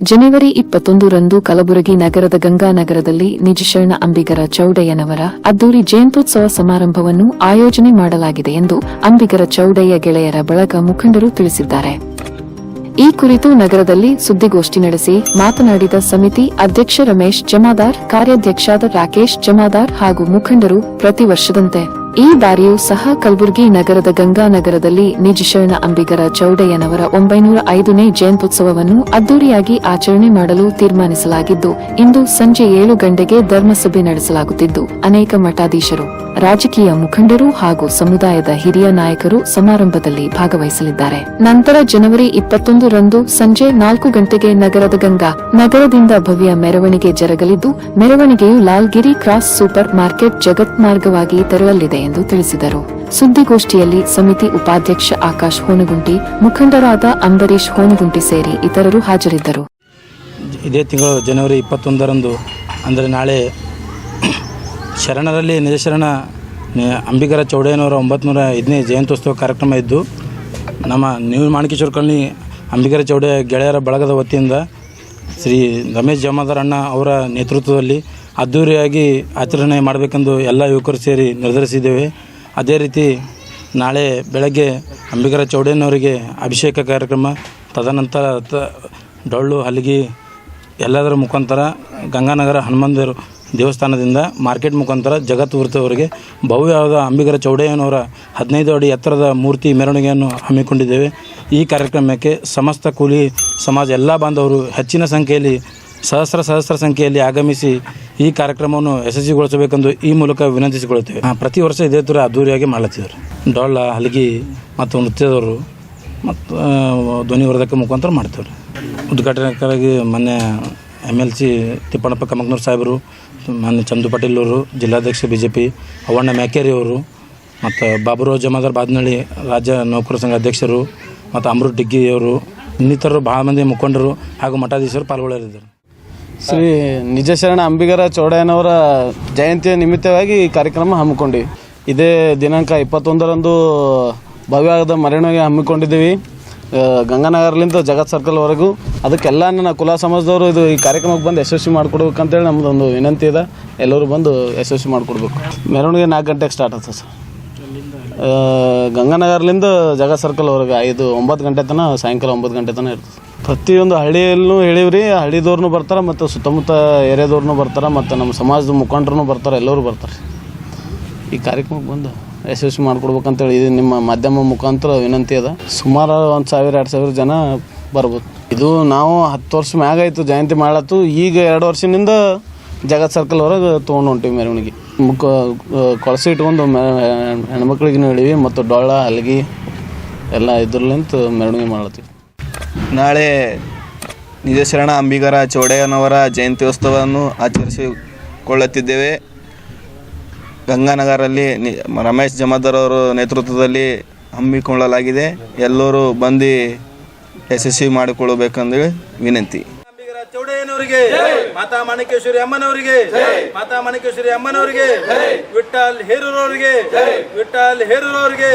ಜನವರಿ ಇಪ್ಪತ್ತೊಂದರಂದು ಕಲಬುರಗಿ ನಗರದ ಗಂಗಾನಗರದಲ್ಲಿ ನಿಜಶರಣ ಅಂಬಿಗರ ಚೌಡಯ್ಯನವರ ಅದ್ದೂರಿ ಜಯಂತ್ಯೋತ್ಸವ ಸಮಾರಂಭವನ್ನು ಆಯೋಜನೆ ಮಾಡಲಾಗಿದೆ ಎಂದು ಅಂಬಿಗರ ಚೌಡಯ್ಯ ಗೆಳೆಯರ ಬಳಗ ಮುಖಂಡರು ತಿಳಿಸಿದ್ದಾರೆ. ಈ ಕುರಿತು ನಗರದಲ್ಲಿ ಸುದ್ದಿಗೋಷ್ಠಿ ನಡೆಸಿ ಮಾತನಾಡಿದ ಸಮಿತಿ ಅಧ್ಯಕ್ಷ ರಮೇಶ್ ಜಮಾದಾರ್ ಕಾರ್ಯಾಧ್ಯಕ್ಷಾದ ರಾಕೇಶ್ ಜಮಾದಾರ್ ಹಾಗೂ ಮುಖಂಡರು ಪ್ರತಿ ವರ್ಷದಂತೆ ಈ ಬಾರಿಯೂ ಸಹ ಕಲಬುರಗಿ ನಗರದ ಗಂಗಾನಗರದಲ್ಲಿ ನಿಜಶರಣ ಅಂಬಿಗರ ಚೌಡಯ್ಯನವರ ಒಂಬೈನೂರ ಐದನೇ ಜಯಂತ್ಯುತ್ಸವವನ್ನು ಅದ್ದೂರಿಯಾಗಿ ಆಚರಣೆ ಮಾಡಲು ತೀರ್ಮಾನಿಸಲಾಗಿದ್ದು, ಇಂದು ಸಂಜೆ ಏಳು ಗಂಟೆಗೆ ಧರ್ಮಸಭೆ ನಡೆಸಲಾಗುತ್ತಿದ್ದು, ಅನೇಕ ಮಠಾಧೀಶರು, ರಾಜಕೀಯ ಮುಖಂಡರು ಹಾಗೂ ಸಮುದಾಯದ ಹಿರಿಯ ನಾಯಕರು ಸಮಾರಂಭದಲ್ಲಿ ಭಾಗವಹಿಸಲಿದ್ದಾರೆ. ನಂತರ ಜನವರಿ ಇಪ್ಪತ್ತೊಂದರಂದು ಸಂಜೆ ನಾಲ್ಕು ಗಂಟೆಗೆ ನಗರದ ಗಂಗಾ ನಗರದಿಂದ ಭವ್ಯ ಮೆರವಣಿಗೆ ಜರುಗಲಿದ್ದು, ಮೆರವಣಿಗೆಯು Lalgiri cross super market Jagat ಮಾರ್ಗವಾಗಿ ತೆರಳಲಿದೆ. ಎಂದು ತಿಳಿಸಿದರು. ಸುದ್ದಿಗೋಷ್ಠಿಯಲ್ಲಿ ಸಮಿತಿ ಉಪಾಧ್ಯಕ್ಷ ಆಕಾಶ್ ಹೋನಗುಂಟಿ, ಮುಖಂಡರಾದ ಅಂಬರೀಶ್ ಹೋನಗುಂಟಿ ಸೇರಿ ಇತರರು ಹಾಜರಿದ್ದರು. ಇದೇ ತಿಂಗಳು ಜನವರಿ ಇಪ್ಪತ್ತೊಂದರಂದು, ಅಂದರೆ ನಾಳೆ ಶರಣರಲ್ಲಿ ನಿಜಶರಣ ಅಂಬಿಗರ ಚೌಡಯ್ಯನವರ ಒಂಬತ್ತು ಐದನೇ ಜಯಂತ್ಯೋತ್ಸವ ಕಾರ್ಯಕ್ರಮ ಇದ್ದು, ನಮ್ಮ ನ್ಯೂ ಮಾಣಿಕೇಶ್ವರ ಕಾಲನಿ ಅಂಬಿಗರ ಚೌಡಯ್ಯ ಗೆಳೆಯರ ಬಳಗದ ವತಿಯಿಂದ ಶ್ರೀ ರಮೇಶ್ ಜಮಾದಾರ್ ಅಣ್ಣ ಅವರ ನೇತೃತ್ವದಲ್ಲಿ ಅದ್ಧೂರಿಯಾಗಿ ಆಚರಣೆ ಮಾಡಬೇಕೆಂದು ಎಲ್ಲ ಯುವಕರು ಸೇರಿ ನಿರ್ಧರಿಸಿದ್ದೇವೆ. ಅದೇ ರೀತಿ ನಾಳೆ ಬೆಳಗ್ಗೆ ಅಂಬಿಗರ ಚೌಡಯ್ಯನವರಿಗೆ ಅಭಿಷೇಕ ಕಾರ್ಯಕ್ರಮ, ತದನಂತರ ತ- ಡೊಳ್ಳು, ಹಲಗಿ ಎಲ್ಲದರ ಮುಖಾಂತರ ಗಂಗಾನಗರ ಹನುಮಂದಿರ ದೇವಸ್ಥಾನದಿಂದ ಮಾರ್ಕೆಟ್ ಮುಖಾಂತರ ಜಗತ್ ವೃತ್ತವರೆಗೆ ಭವ್ಯವಾದ ಅಂಬಿಗರ ಚೌಡಯ್ಯನವರ ಹದಿನೈದು ಅಡಿ ಎತ್ತರದ ಮೂರ್ತಿ ಮೆರವಣಿಗೆಯನ್ನು ಹಮ್ಮಿಕೊಂಡಿದ್ದೇವೆ. ಈ ಕಾರ್ಯಕ್ರಮಕ್ಕೆ ಸಮಸ್ತ ಕೂಲಿ ಸಮಾಜ ಎಲ್ಲ ಬಾಂಧವರು ಹೆಚ್ಚಿನ ಸಂಖ್ಯೆಯಲ್ಲಿ ಸಹಸ್ರ ಸಹಸ್ರ ಸಂಖ್ಯೆಯಲ್ಲಿ ಆಗಮಿಸಿ ಈ ಕಾರ್ಯಕ್ರಮವನ್ನು ಯಶಸ್ವಿಗೊಳಿಸಬೇಕೆಂದು ಈ ಮೂಲಕ ವಿನಂತಿಸಿಕೊಳ್ಳುತ್ತೇವೆ. ಪ್ರತಿ ವರ್ಷ ಇದೇ ಥರ ಅದ್ದೂರಿಯಾಗಿ ಮಾಡ್ಲತ್ತಿದ್ದಾರೆ. ಡೊಳ್ಳ, ಹಲಗಿ ಮತ್ತು ನೃತ್ಯದವರು ಮತ್ತು ಧ್ವನಿವರ್ಧಕ ಮುಖಾಂತರ ಮಾಡ್ತೇವೆ ಉದ್ಘಾಟನೆಗಾಗಿ ಮೊನ್ನೆ M L C Tippannappa Kamaknoor ಸಾಹೇಬರು ಮೊನ್ನೆ ಚಂದು ಪಾಟೀಲ್ ಅವರು, ಜಿಲ್ಲಾಧ್ಯಕ್ಷ B J P Avanna Myakeri ಅವರು, ಮತ್ತು ಬಾಬುರಾವ್ ಜಮಾದಾರ್ ಬಾದ್ನಳ್ಳಿ ರಾಜ್ಯ ನೌಕರ ಸಂಘ ಅಧ್ಯಕ್ಷರು ಮತ್ತು ಅಮೃತ್ ಡಿಗ್ಗಿ ಅವರು, ಇನ್ನಿತರರು ಭಾಳ ಮಂದಿ ಮುಖಂಡರು ಹಾಗೂ ಮಠಾಧೀಶರು ಪಾಲ್ಗೊಳ್ಳಲಿದ್ದಾರೆ. ಶ್ರೀ ನಿಜಶರಣ ಅಂಬಿಗರ ಚೌಡಯ್ಯನವರ ಜಯಂತಿಯ ನಿಮಿತ್ತವಾಗಿ ಕಾರ್ಯಕ್ರಮ ಹಮ್ಮಿಕೊಂಡಿ. ಇದೇ ದಿನಾಂಕ ಇಪ್ಪತ್ತೊಂದರಂದು ಭವ್ಯವಾದ ಮರಣವಾಗಿ ಹಮ್ಮಿಕೊಂಡಿದ್ದೀವಿ. ಗಂಗಾನಗರ್ಲಿಂದ ಜಗತ್ ಸರ್ಕಲ್ವರೆಗೂ ಅದಕ್ಕೆಲ್ಲ ನನ್ನ ಕುಲ ಸಮಾಜದವರು ಇದು ಈ ಕಾರ್ಯಕ್ರಮಕ್ಕೆ ಬಂದು ಯಶಸ್ವಿ ಮಾಡಿಕೊಡ್ಬೇಕಂತೇಳಿ ನಮ್ಮದೊಂದು ವಿನಂತಿ ಇದೆ. ಎಲ್ಲರೂ ಬಂದು ಯಶಸ್ವಿ ಮಾಡಿಕೊಡ್ಬೇಕು. ಮೆರವಣಿಗೆ ನಾಲ್ಕು ಗಂಟೆಗೆ ಸ್ಟಾರ್ಟ್ ಆಗ್ತದೆ ಸರ್. ಗಂಗಾನಗರ್ಲಿಂದ ಸರ್ಕಲ್ ಸರ್ಕಲ್ವರೆಗೆ ಐದು, ಒಂಬತ್ತು ಗಂಟೆ ತನಕ, ಸಾಯಂಕಾಲ ಒಂಬತ್ತು ಗಂಟೆ ತನಕ ಇರ್ತದೆ. ಪ್ರತಿಯೊಂದು ಹಳ್ಳಿಯಲ್ಲೂ ಹೇಳಿವ್ರಿ ಹಳ್ಳಿದವ್ರು ಬರ್ತಾರೆ ಮತ್ತು ಸುತ್ತಮುತ್ತ ಏರಿಯಾದವ್ರನ್ನೂ ಬರ್ತಾರೆ ಮತ್ತು ನಮ್ಮ ಸಮಾಜದ ಮುಖಂಡರು ಬರ್ತಾರೆ, ಎಲ್ಲರೂ ಬರ್ತಾರೆ. ಈ ಕಾರ್ಯಕ್ರಮಕ್ಕೆ ಬಂದು ಯಶಸ್ವಿ ಮಾಡ್ಕೊಡ್ಬೇಕಂತೇಳಿ ಇದು ನಿಮ್ಮ ಮಾಧ್ಯಮ ಮುಖಾಂತರ ವಿನಂತಿ ಅದ ಸುಮಾರು ಒಂದು ಸಾವಿರ, ಎರಡು ಸಾವಿರ ಜನ ಬರ್ಬೋದು. ಇದು ನಾವು ಹತ್ತು ವರ್ಷ ಮ್ಯಾಗ ಆಯಿತು, ಜಯಂತಿ ಮಾಡತ್ತು ಈಗ ಎರಡು ವರ್ಷದಿಂದ ಜಗತ್ ಸರ್ಕಲ್ ಹೊರಗೆ ತೊಗೊಂಡು ಹೊಂಟಿವಿ ಮೆರವಣಿಗೆ ಮುಖ ಕೊಳಸಿ ಇಟ್ಕೊಂಡು ಹೆಣ್ಮಕ್ಳಿಗೆ ಹೇಳಿವಿ ಮತ್ತು ಡೊಳ್ಳ, ಹಲಗಿ ಎಲ್ಲ ಇದ್ರಲಿಂತ ಮೆರವಣಿಗೆ ಮಾಡತ್ತೀವಿ ನಾಳೆ ನಿಜಶರಣ ಅಂಬಿಗರ ಚೌಡಯ್ಯನವರ ಜಯಂತ್ಯೋತ್ಸವವನ್ನು ಆಚರಿಸಿಕೊಳ್ಳುತ್ತಿದ್ದೇವೆ. ಗಂಗಾನಗರಲ್ಲಿ ರಮೇಶ್ ಜಮಾದಾರ್ ಅವರ ನೇತೃತ್ವದಲ್ಲಿ ಹಮ್ಮಿಕೊಳ್ಳಲಾಗಿದೆ. ಎಲ್ಲರೂ ಬಂದು ಯಶಸ್ವಿ ಮಾಡಿಕೊಳ್ಳಬೇಕಂದ್ರೆ ವಿನಂತಿ. ಚೌಡಯ್ಯನವರಿಗೆ ಮಾತಾ ಮಾಣಿಕೇಶ್ವರಿ ಅಮ್ಮನವರಿಗೆ ಮಾತಾ ಮಾಣಿಕೇಶ್ವರಿ ಅಮ್ಮನವರಿಗೆ ವಿಠಲ್ ಹೇರೂರವರಿಗೆ ವಿಠಲ್ ಹೇರೂರವರಿಗೆ